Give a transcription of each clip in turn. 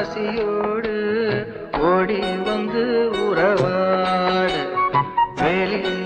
பசியோடு ஓடி வந்து உறவாடு. வெளியில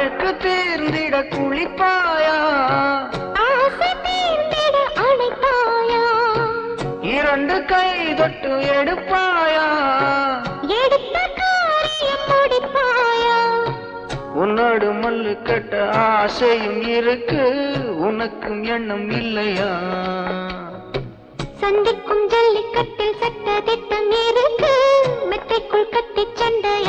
அழுக்கு தீர்ந்திட குளிப்பாயா? இரண்டு கை தொட்டு எடுப்பாயா? உன்னோடு மல்லு கட்ட ஆசையும் இருக்கு உனக்கும் எண்ணம் இல்லையா? சந்திக்கும் ஜல்லிக்கட்டில் சட்ட திட்டம் இருக்கு மெத்தைக்குள் கட்டி சண்டையா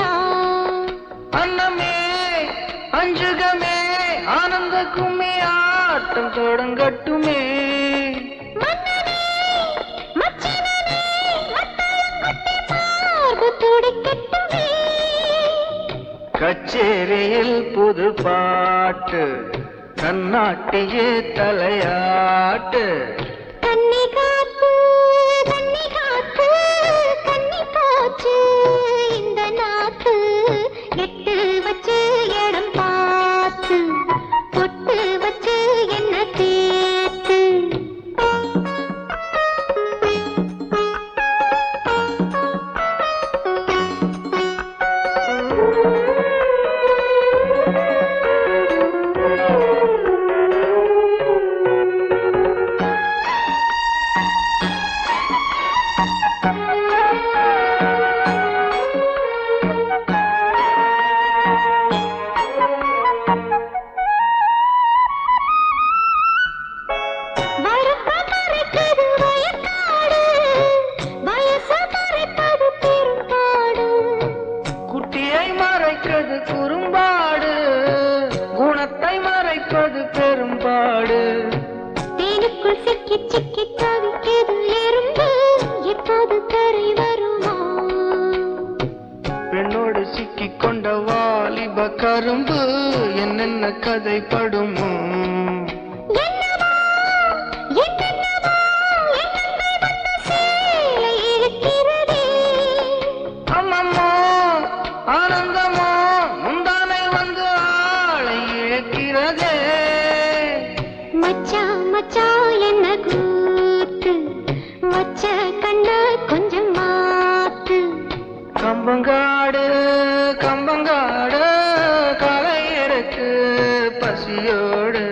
ஆட்டம் தொடங்கட்டுமே. கச்சேரியில் புது பாட்டு கண்ணாட்டியே தலையாட்டு மறைக்கிறது குறும்பாடு. குணத்தை மறைப்பது பெரும்பாடு. தேனுக்குள் சிக்கி சிக்கி தவிக்கிறது எறும்பு, எப்போது கரை வருமா? பெண்ணோடு சிக்கிக் கொண்ட வாலிப கரும்பு. என்னென்ன கதைப்படுமோ? இழக்கிறதே மச்சான் மச்சான் என்ன கூத்து வச்ச கண்ண கொஞ்சம் மாத்து கம்பங்காடு கம்பங்காடு களை இருக்கு பசியோடு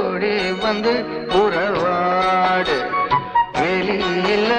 ஓடி வந்து உறவாடு. வெளியில